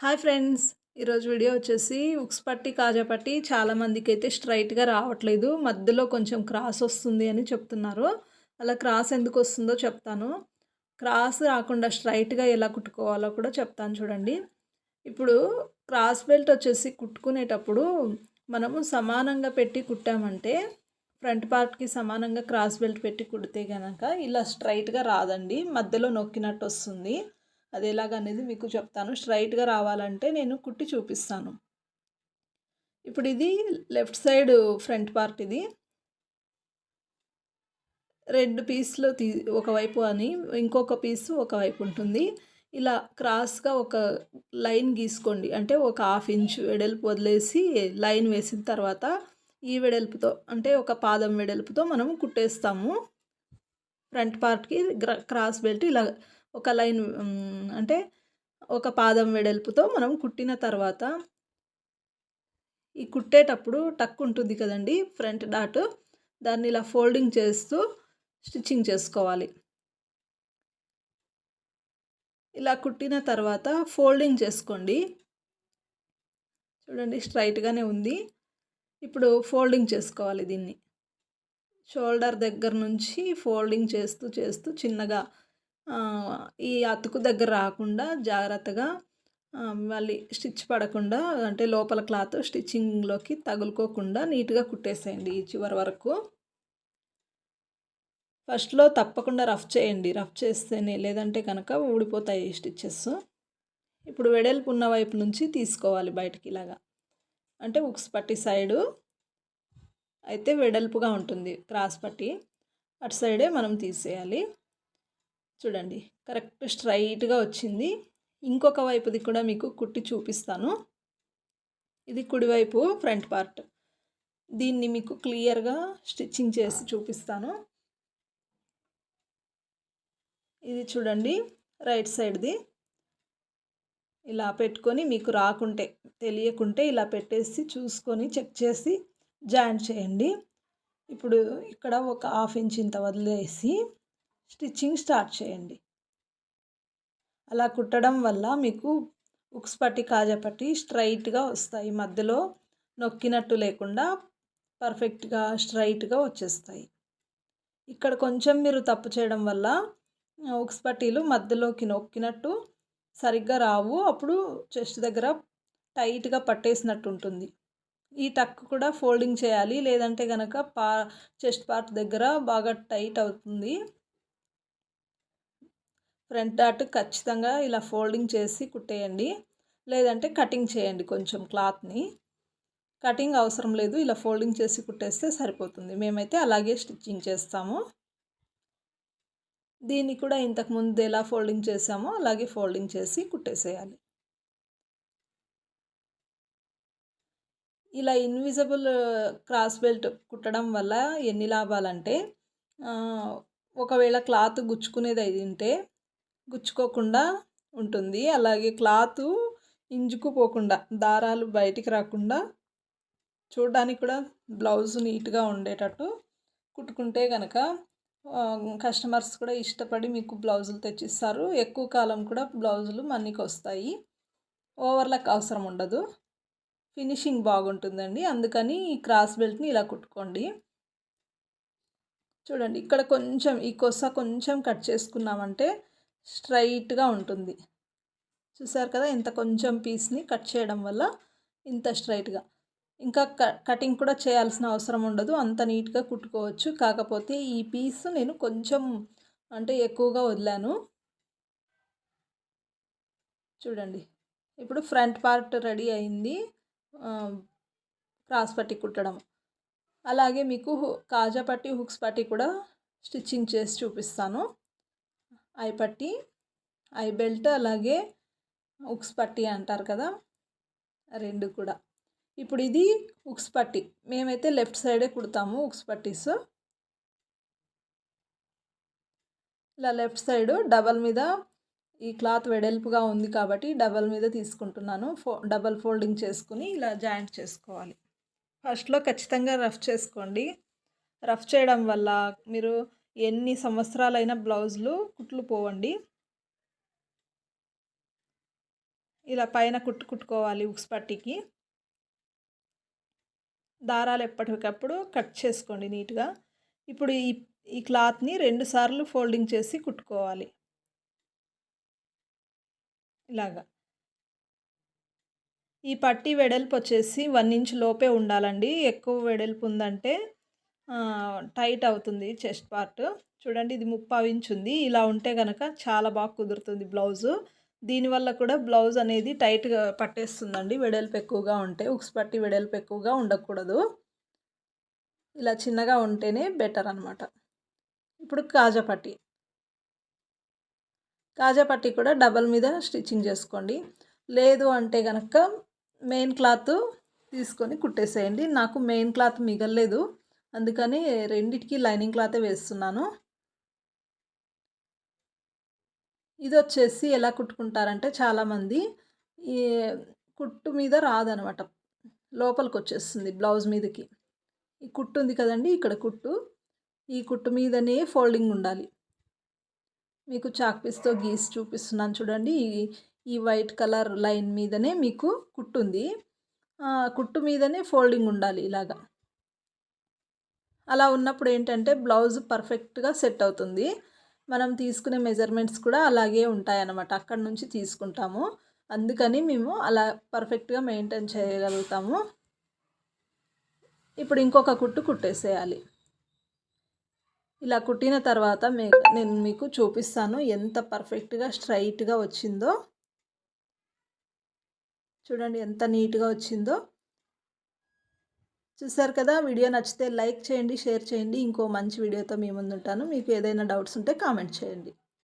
Hi friends ఈరోజు video వచ్చేసి ఉక్స్ పట్టి కాజా పట్టి చాలామందికి అయితే స్ట్రైట్గా రావట్లేదు. మధ్యలో కొంచెం క్రాస్ వస్తుంది అని చెప్తున్నారు. అలా క్రాస్ ఎందుకు వస్తుందో చెప్తాను. క్రాస్ రాకుండా స్ట్రైట్గా ఎలా కుట్టుకోవాలో కూడా చెప్తాను చూడండి. ఇప్పుడు క్రాస్ బెల్ట్ వచ్చేసి కుట్టుకునేటప్పుడు మనము సమానంగా పెట్టి కుట్టామంటే ఫ్రంట్ పార్ట్కి సమానంగా క్రాస్ బెల్ట్ పెట్టి కుడితే కనుక ఇలా స్ట్రైట్గా రాదండి. మధ్యలో నొక్కినట్టు వస్తుంది. అది ఎలాగనేది మీకు చెప్తాను. స్ట్రైట్గా రావాలంటే నేను కుట్టి చూపిస్తాను. ఇప్పుడు ఇది లెఫ్ట్ సైడ్ ఫ్రంట్ పార్ట్ ఇది. రెండు పీస్లో తీ ఒకవైపు అని ఇంకొక పీస్ ఒకవైపు ఉంటుంది. ఇలా క్రాస్గా ఒక లైన్ గీసుకోండి. అంటే ఒక హాఫ్ ఇంచ్ వెడల్పు వదిలేసి లైన్ వేసిన తర్వాత ఈ వెడల్పుతో అంటే ఒక పాదం వెడల్పుతో మనం కుట్టేస్తాము. ఫ్రంట్ పార్ట్కి క్రాస్ బెల్ట్ ఇలా ఒక లైన్ అంటే ఒక పాదం వెడల్పుతో మనం కుట్టిన తర్వాత ఈ కుట్టేటప్పుడు టక్ ఉంటుంది కదండి ఫ్రంట్ డాట్ దాన్ని ఇలా ఫోల్డింగ్ చేస్తూ స్టిచ్చింగ్ చేసుకోవాలి. ఇలా కుట్టిన తర్వాత ఫోల్డింగ్ చేసుకోండి. చూడండి స్ట్రైట్గానే ఉంది. ఇప్పుడు ఫోల్డింగ్ చేసుకోవాలి దీన్ని. షోల్డర్ దగ్గర నుంచి ఫోల్డింగ్ చేస్తూ చేస్తూ చిన్నగా ఈ అతుకు దగ్గర రాకుండా జాగ్రత్తగా మళ్ళీ స్టిచ్ పడకుండా అంటే లోపల క్లాత్ స్టిచ్చింగ్లోకి తగులుకోకుండా నీట్గా కుట్టేసేయండి ఈ చివరి వరకు. ఫస్ట్లో తప్పకుండా రఫ్ చేయండి. రఫ్ చేస్తేనే లేదంటే కనుక ఊడిపోతాయి స్టిచ్చెస్. ఇప్పుడు వెడల్పు ఉన్న వైపు నుంచి తీసుకోవాలి బయటికి ఇలాగా. అంటే ఉక్స్ పట్టి సైడు అయితే వెడల్పుగా ఉంటుంది క్రాస్ పట్టి. అటు సైడే మనం తీసేయాలి. చూడండి కరెక్ట్ స్ట్రైట్గా వచ్చింది. ఇంకొక వైపుది కూడా మీకు కుట్టి చూపిస్తాను. ఇది కుడివైపు ఫ్రంట్ పార్ట్. దీన్ని మీకు క్లియర్గా స్టిచ్చింగ్ చేసి చూపిస్తాను. ఇది చూడండి రైట్ సైడ్ది. ఇలా పెట్టుకొని మీకు రాకుంటే తెలియకుంటే ఇలా పెట్టేసి చూసుకొని చెక్ చేసి జాయింట్ చేయండి. ఇప్పుడు ఇక్కడ ఒక హాఫ్ ఇంచ్ ఇంత వదిలేసి స్టిచ్చింగ్ స్టార్ట్ చేయండి. అలా కుట్టడం వల్ల మీకు ఉక్స్ పట్టి స్ట్రైట్గా వస్తాయి. మధ్యలో నొక్కినట్టు లేకుండా పర్ఫెక్ట్గా స్ట్రైట్గా వచ్చేస్తాయి. ఇక్కడ కొంచెం మీరు తప్పు చేయడం వల్ల ఉక్స్ పట్టీలు మధ్యలోకి నొక్కినట్టు సరిగ్గా రావు. అప్పుడు చెస్ట్ దగ్గర టైట్గా పట్టేసినట్టు ఉంటుంది. ఈ టక్ కూడా ఫోల్డింగ్ చేయాలి. లేదంటే కనుక పా చెస్ట్ పార్ట్ దగ్గర బాగా టైట్ అవుతుంది. ఫ్రంట్ డాట్ ఖచ్చితంగా ఇలా ఫోల్డింగ్ చేసి కుట్టేయండి. లేదంటే కటింగ్ చేయండి కొంచెం క్లాత్ని. కటింగ్ అవసరం లేదు ఇలా ఫోల్డింగ్ చేసి కుట్టేస్తే సరిపోతుంది. మేమైతే అలాగే స్టిచ్చింగ్ చేస్తాము. దీన్ని కూడా ఇంతకుముందు ఎలా ఫోల్డింగ్ చేసామో అలాగే ఫోల్డింగ్ చేసి కుట్టేసేయాలి. ఇలా ఇన్విజిబుల్ క్రాస్ బెల్ట్ కుట్టడం వల్ల ఎన్ని లాభాలంటే ఒకవేళ క్లాత్ గుచ్చుకునేది అయి గుచ్చుకోకుండా ఉంటుంది. అలాగే క్లాత్ ఇంజుకుపోకుండా దారాలు బయటికి రాకుండా చూడడానికి కూడా బ్లౌజ్ నీట్గా ఉండేటట్టు కుట్టుకుంటే కనుక కస్టమర్స్ కూడా ఇష్టపడి మీకు బ్లౌజులు తెచ్చిస్తారు. ఎక్కువ కాలం కూడా బ్లౌజులు మనకి వస్తాయి. ఓవర్లక్ అవసరం ఉండదు. ఫినిషింగ్ బాగుంటుందండి. అందుకని ఈ క్రాస్ బెల్ట్ని ఇలా కుట్టుకోండి. చూడండి ఇక్కడ కొంచెం ఈ కొస కొంచెం కట్ చేసుకున్నామంటే స్ట్రైట్గా ఉంటుంది. చూసారు కదా! ఇంత కొంచెం పీస్ని కట్ చేయడం వల్ల ఇంత స్ట్రైట్గా. ఇంకా కటింగ్ కూడా చేయాల్సిన అవసరం ఉండదు. అంత నీట్గా కుట్టుకోవచ్చు. కాకపోతే ఈ పీస్ నేను కొంచెం అంటే ఎక్కువగా వదిలాను. చూడండి. ఇప్పుడు ఫ్రంట్ పార్ట్ రెడీ అయింది. క్రాస్ పట్టి కుట్టడం. అలాగే మీకు కాజా పట్టి హుక్స్ పట్టి కూడా స్టిచ్చింగ్ చేసి చూపిస్తాను. ఐ పట్టి ఐ బెల్ట్ అలాగే ఉక్స్ పట్టి అంటారు కదా రెండు కూడా. ఇప్పుడు ఇది ఉక్స్ పట్టి. మేమైతే లెఫ్ట్ సైడే కుడతాము ఉక్స్ పట్టీస్. ఇలా లెఫ్ట్ సైడ్ డబల్ మీద ఈ క్లాత్ వెడల్పుగా ఉంది కాబట్టి డబల్ మీద తీసుకుంటున్నాను. ఫో డబల్ ఫోల్డింగ్ చేసుకుని ఇలా జాయింట్ చేసుకోవాలి. ఫస్ట్లో ఖచ్చితంగా రఫ్ చేసుకోండి. రఫ్ చేయడం వల్ల మీరు ఎన్ని సంవత్సరాలైన బ్లౌజులు కుట్లు పోవండి. ఇలా పైన కుట్టు కుట్టుకోవాలి ఉక్స్ పట్టికి. దారాలు ఎప్పటికప్పుడు కట్ చేసుకోండి నీట్గా. ఇప్పుడు ఈ ఈ క్లాత్ని రెండు సార్లు ఫోల్డింగ్ చేసి కుట్టుకోవాలి. ఇలాగా. ఈ పట్టి వెడల్పు వచ్చేసి వన్ ఇంచ్ లోపే ఉండాలండి. ఎక్కువ వెడల్పు ఉందంటే టైట్ అవుతుంది చెస్ట్ పార్ట్. చూడండి ఇది ముప్పావు ఇంచ్ ఉంది. ఇలా ఉంటే కనుక చాలా బాగా కుదురుతుంది బ్లౌజు. దీనివల్ల కూడా బ్లౌజ్ అనేది టైట్గా పట్టేస్తుందండి. వెడల్పు ఎక్కువగా ఉంటే ఉక్స్ పట్టి వెడల్పు ఎక్కువగా ఉండకూడదు. ఇలా చిన్నగా ఉంటేనే బెటర్ అనమాట ఇప్పుడు కాజా పట్టి. కాజా పట్టి కూడా డబల్ మీద స్టిచ్చింగ్ చేసుకోండి. లేదు అంటే కనుక మెయిన్ క్లాత్ తీసుకొని కుట్టేసేయండి. నాకు మెయిన్ క్లాత్ మిగలలేదు. అందుకని రెండిటికి లైనింగ్ క్లాతే వేస్తున్నాను. ఇది వచ్చేసి ఎలా కుట్టుకుంటారంటే చాలామంది ఈ కుట్టు మీద రాదనమాట. లోపలికి వచ్చేస్తుంది బ్లౌజ్ మీదకి. ఈ కుట్టు ఉంది కదండి ఇక్కడ కుట్టు. ఈ కుట్టు మీదనే ఫోల్డింగ్ ఉండాలి. మీకు చాక్ పీస్తో గీసి చూపిస్తున్నాను చూడండి. ఈ వైట్ కలర్ లైన్ మీదనే మీకు కుట్టు ఉంది కుట్టు మీదనే ఫోల్డింగ్ ఉండాలి ఇలాగా. అలా ఉన్నప్పుడు ఏంటంటే బ్లౌజ్ పర్ఫెక్ట్గా సెట్ అవుతుంది. మనం తీసుకునే మెజర్మెంట్స్ కూడా అలాగే ఉంటాయన్నమాట. అక్కడ నుంచి తీసుకుంటాము. అందుకని మేము అలా పర్ఫెక్ట్గా మెయింటైన్ చేయగలుగుతాము. ఇప్పుడు ఇంకొక కుట్టు కుట్టేసేయాలి. ఇలా కుట్టిన తర్వాత మే నేను మీకు చూపిస్తాను ఎంత పర్ఫెక్ట్గా స్ట్రైట్గా వచ్చిందో. చూడండి ఎంత నీట్గా వచ్చిందో. చూసారు కదా వీడియో నచ్చితే లైక్ చేయండి షేర్ చేయండి. ఇంకో మంచి వీడియోతో మీ ముందుంటాను. మీకు ఏదైనా డౌట్స్ ఉంటే కామెంట్ చేయండి.